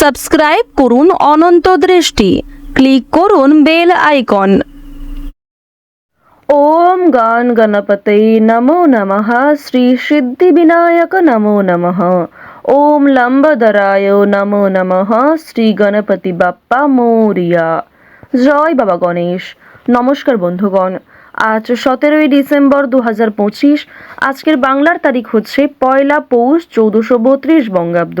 Subscribe করুন অনন্ত দৃষ্টি। Click করুন বেল আইকন। ওম গান গণপতে নমো নমঃ। শ্রী সিদ্ধিবিনায়ক নমো নমঃ। ওম লম্বদরায় নমো নমঃ। শ্রী গণপতি বাপ্পা মৌরিয়া। জয় বাবা গণেশ। নমস্কার বন্ধুগণ। আজ সতেরোই ডিসেম্বর দু হাজার পঁচিশ। আজকের বাংলার তারিখ হচ্ছে পয়লা পৌষ চৌদ্দশো বত্রিশ বঙ্গাব্দ।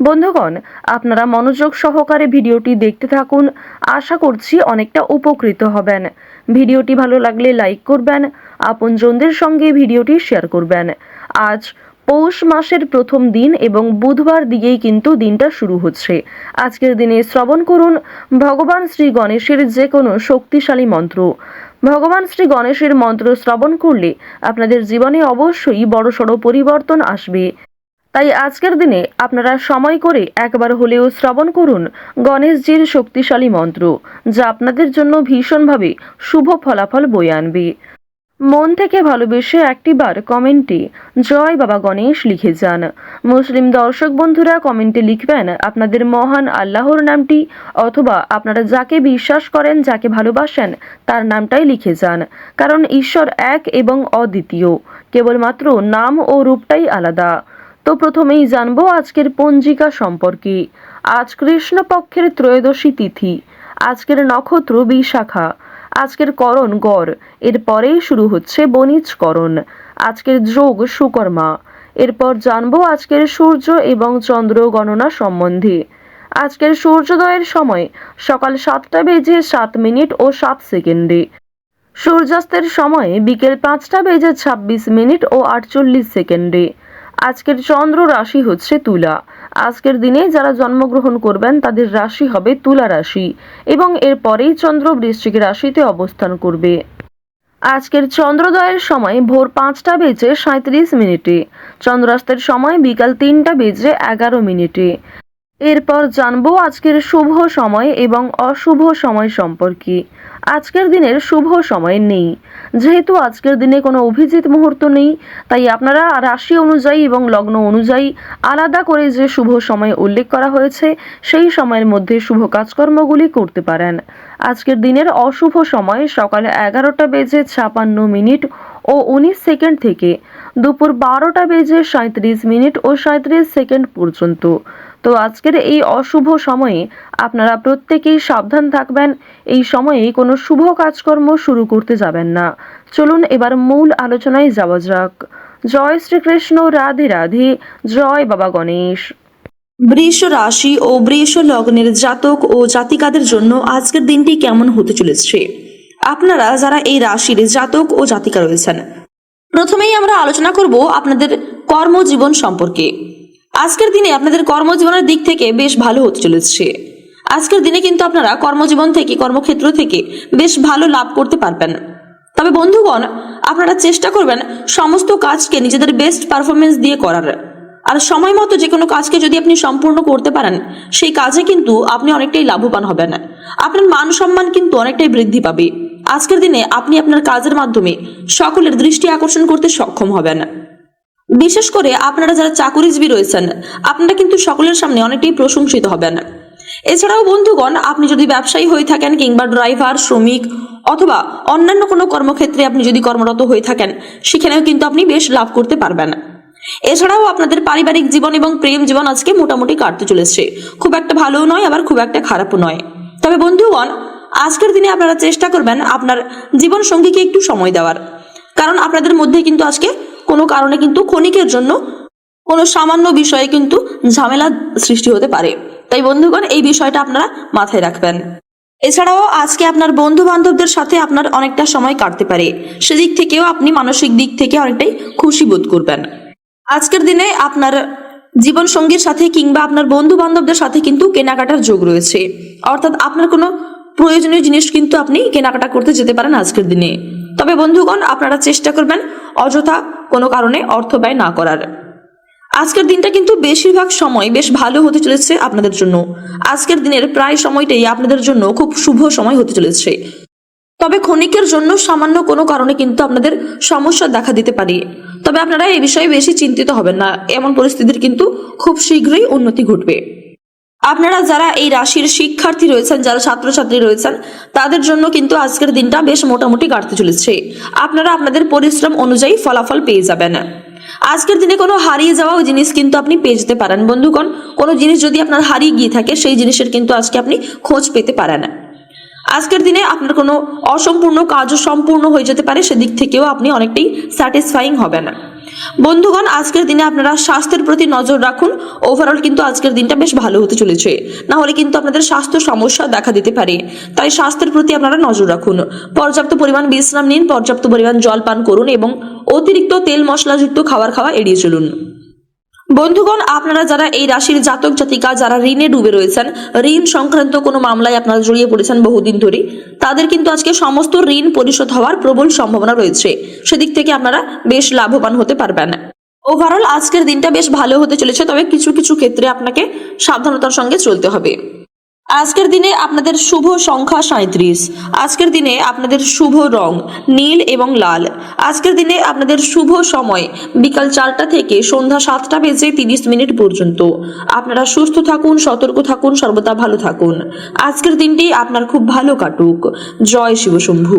বন্ধুগণ, আপনারা মনোযোগ সহকারে ভিডিওটি দেখতে থাকুন। আশা করছি অনেকটা উপকৃত হবেন। ভিডিওটি ভালো লাগলে লাইক করবেন, আপনজনদের সঙ্গে ভিডিওটি শেয়ার করবেন। আজ পৌষ মাসের প্রথম দিন এবং বুধবার দিয়েই কিন্তু দিনটা শুরু হচ্ছে। আজকের দিনে শ্রবণ করুন ভগবান শ্রী গণেশের যে কোনো শক্তিশালী মন্ত্র। ভগবান শ্রী গণেশের মন্ত্র শ্রবণ করলে আপনাদের জীবনে অবশ্যই বড়সড় পরিবর্তন আসবে। তাই আজকের দিনে আপনারা সময় করে একবার হলেও শ্রবণ করুন গণেশজির শক্তিশালী মন্ত্র, যা আপনাদের জন্য ভীষণভাবে শুভ ফলাফল বয়ে আনবে। মন থেকে ভালোবেসে একটিবার কমেন্টে জয় বাবা গণেশ লিখে যান। মুসলিম দর্শক বন্ধুরা কমেন্টে লিখবেন আপনাদের মহান আল্লাহর নামটি, অথবা আপনারা যাকে বিশ্বাস করেন, যাকে ভালোবাসেন, তার নামটাই লিখে যান, কারণ ঈশ্বর এক এবং অদ্বিতীয়। কেবলমাত্র নাম ও রূপটাই আলাদা। তো প্রথমেই জানব আজকের পঞ্জিকা সম্পর্কে। আজ কৃষ্ণপক্ষের ত্রয়োদশী তিথি, আজকের নক্ষত্র বিশাখা, আজকের করণ গড় এরপরেই শুরু হচ্ছে বণিজকরণ আজকের যোগ সুকর্মা, এরপর জানব আজকের সূর্য এবং চন্দ্র গণনা সম্বন্ধে। আজকের সূর্যোদয়ের সময় সকাল সাতটা বেজে সাত মিনিট ও সাত সেকেন্ডে। সূর্যাস্তের সময় বিকেল পাঁচটা বেজে ছাব্বিশ মিনিট ও আটচল্লিশ সেকেন্ডে। আজকের চন্দ্র রাশি হচ্ছে তুলা। আজকের দিনে যারা জন্মগ্রহণ করবেন, তাদের রাশি হবে তুলা রাশি এবং এর পরেই চন্দ্র বৃশ্চিক রাশিতে অবস্থান করবে। আজকের চন্দ্রোদয়ের সময় ভোর পাঁচটা বেজে সাঁত্রিশ মিনিটে। চন্দ্রাস্তের সময় বিকাল তিনটা বেজে এগারো মিনিটে। এরপর জানব আজকের শুভ সময় এবং অশুভ সময় সম্পর্কে। আজকের দিনের শুভ সময় নেই। যেহেতু আজকের দিনে কোনো অভিজিৎ মুহূর্ত নেই, তাই আপনারা রাশি অনুযায়ী এবং লগ্ন অনুযায়ী আলাদা করে যে শুভ সময় উল্লেখ করা হয়েছে, সেই সময়ের মধ্যে শুভ কাজকর্মগুলি করতে পারেন। আজকের দিনের অশুভ সময় সকাল এগারোটা বেজে ছাপান্ন মিনিট ও উনিশ সেকেন্ড থেকে দুপুর বারোটা বেজে সাঁত্রিশ মিনিট ও সাঁত্রিশ সেকেন্ড পর্যন্ত। তো আজকের এই অশুভ সময়ে আপনারা প্রত্যেকেই সাবধান থাকবেন। এই সময়ে কোনো শুভ কাজকর্ম শুরু করতে যাবেন না। চলুন এবার মূল আলোচনায় যাওয়া যাক। জয় শ্রীকৃষ্ণ, রাধে রাধে। জয় বাবা গণেশ। বৃষ রাশি ও বৃষ লগ্নের জাতক ও জাতিকাদের জন্য আজকের দিনটি কেমন হতে চলেছে? আপনারা যারা এই রাশির জাতক ও জাতিকা রয়েছেন, প্রথমেই আমরা আলোচনা করব আপনাদের কর্মজীবন সম্পর্কে। আজকের দিনে আপনাদের কর্মজীবনের দিক থেকে বেশ ভালো হতে চলেছে। আজকের দিনে কিন্তু আপনারা কর্মজীবন থেকে, কর্মক্ষেত্র থেকে বেশ ভালো লাভ করতে পারবেন। তবে বন্ধুগণ, আপনারা চেষ্টা করবেন সমস্ত কাজকে নিজেদের বেস্ট পারফরমেন্স দিয়ে করার। আর সময় মতো যে কোনো কাজকে যদি আপনি সম্পূর্ণ করতে পারেন, সেই কাজে কিন্তু আপনি অনেকটাই লাভবান হবেন। আপনার মান সম্মান কিন্তু অনেকটাই বৃদ্ধি পাবে। আজকের দিনে আপনি আপনার কাজের মাধ্যমে সকলের দৃষ্টি আকর্ষণ করতে সক্ষম হবেন। বিশেষ করে আপনারা যারা চাকুরিজীবী রয়েছেন, আপনারা কিন্তু সকলের সামনে অনেকটাই প্রশংসিত হবেন। এছাড়াও বন্ধুগণ, আপনি যদি ব্যবসায়ী হয়ে থাকেন কিংবা ড্রাইভার, শ্রমিক অথবা অন্যান্য কোনো কর্মক্ষেত্রে আপনি যদি কর্মরত হয়ে থাকেন, সেখানেও কিন্তু আপনি বেশ লাভ করতে পারবেন। এছাড়াও আপনাদের পারিবারিক জীবন এবং প্রেম জীবন আজকে মোটামুটি কাটতে চলেছে। খুব একটা ভালোও নয়, আবার খুব একটা খারাপও নয়। তবে বন্ধুগণ, আজকের দিনে আপনারা চেষ্টা করবেন আপনার জীবন সঙ্গীকে একটু সময় দেওয়ার। কারণ আপনাদের মধ্যে কিন্তু আজকে কোনো কারণে কিন্তু ক্ষণিকের জন্য কোনো সামান্য বিষয়ে কিন্তু ঝামেলা সৃষ্টি হতে পারে। তাই বন্ধুগণ, এই বিষয়টা আপনারা মাথায় রাখবেন। এছাড়াও আজকে আপনার বন্ধু বান্ধবদের সাথে আপনার অনেকটা সময় কাটতে পারে। সেদিক থেকেও আপনি মানসিক দিক থেকে অনেকটাই খুশি বোধ করবেন। আজকের দিনে আপনার জীবন সঙ্গীর সাথে কিংবা আপনার বন্ধু বান্ধবদের সাথে কিন্তু কেনাকাটার যোগ রয়েছে। অর্থাৎ আপনার কোনো প্রয়োজনীয় জিনিস কিন্তু আপনি কেনাকাটা করতে যেতে পারেন আজকের দিনে। তবে বন্ধুগণ, আপনারা চেষ্টা করবেন অযথা কোনো কারণে অর্থ ব্যয় না করার। আজকের দিনটা কিন্তু বেশিরভাগ সময় বেশ ভালো হতে চলেছে আপনাদের জন্য। আজকের দিনের প্রায় সময়টাই আপনাদের জন্য খুব শুভ সময় হতে চলেছে। তবে ক্ষণিকের জন্য সামান্য কোনো কারণে কিন্তু আপনাদের সমস্যা দেখা দিতে পারে। তবে আপনারা এই বিষয়ে বেশি চিন্তিত হবেন না। এমন পরিস্থিতির কিন্তু খুব শীঘ্রই উন্নতি ঘটবে। আপনারা যারা এই রাশির শিক্ষার্থী রয়েছেন, যারা ছাত্রছাত্রী রয়েছেন, তাদের জন্য কিন্তু আজকের দিনটা বেশ মোটামুটি কাটতে চলেছে। আপনারা আপনাদের পরিশ্রম অনুযায়ী ফলাফল পেয়ে যাবেন। আজকের দিনে কোনো হারিয়ে যাওয়া জিনিস কিন্তু আপনি পেয়ে যেতে পারেন। বন্ধুগণ, কোনো জিনিস যদি আপনার হারিয়ে গিয়ে থাকে, সেই জিনিসের কিন্তু আজকে আপনি খোঁজ পেতে পারেন। আজকের দিনে আপনার কোনো অসম্পূর্ণ কাজও সম্পূর্ণ হয়ে যেতে পারে, সেদিক থেকেও আপনি অনেকটাই স্যাটিসফাইং হবেন। বন্ধুগণ, আজকের দিনে আপনারা স্বাস্থ্যের প্রতি নজর রাখুন। ওভারঅল কিন্তু আজকের দিনটা বেশ ভালো হতে চলেছে। না হলে কিন্তু আপনাদের স্বাস্থ্য সমস্যা দেখা দিতে পারে। তাই স্বাস্থ্যের প্রতি আপনারা নজর রাখুন। পর্যাপ্ত পরিমাণ বিশ্রাম নিন, পর্যাপ্ত পরিমাণ জল পান করুন এবং অতিরিক্ত তেল মশলাযুক্ত খাবার খাওয়া এড়িয়ে চলুন। বন্ধুগণ, আপনারা যারা এই রাশির জাতক জাতিকা, যারা ঋণে ডুবে রয়েছেন, ঋণ সংক্রান্ত কোনো মামলায় আপনারা জড়িয়ে পড়েছেন বহুদিন ধরে তাদের কিন্তু আজকে সমস্ত ঋণ পরিশোধ হওয়ার প্রবল সম্ভাবনা রয়েছে। সেদিক থেকে আপনারা বেশ লাভবান হতে পারবেন। ওভারঅল আজকের দিনটা বেশ ভালো হতে চলেছে, তবে কিছু কিছু ক্ষেত্রে আপনাকে সাবধানতার সঙ্গে চলতে হবে। আজকের দিনে আপনাদের শুভ সংখ্যা সাঁত্রিশ আজকের দিনে আপনাদের শুভ রং নীল এবং লাল। আজকের দিনে আপনাদের শুভ সময় বিকাল চারটা থেকে সন্ধ্যা সাতটা বেজে তিরিশ মিনিট পর্যন্ত। আপনারা সুস্থ থাকুন, সতর্ক থাকুন, সর্বদা ভালো থাকুন। আজকের দিনটি আপনার খুব ভালো কাটুক। জয় শিবশম্ভু।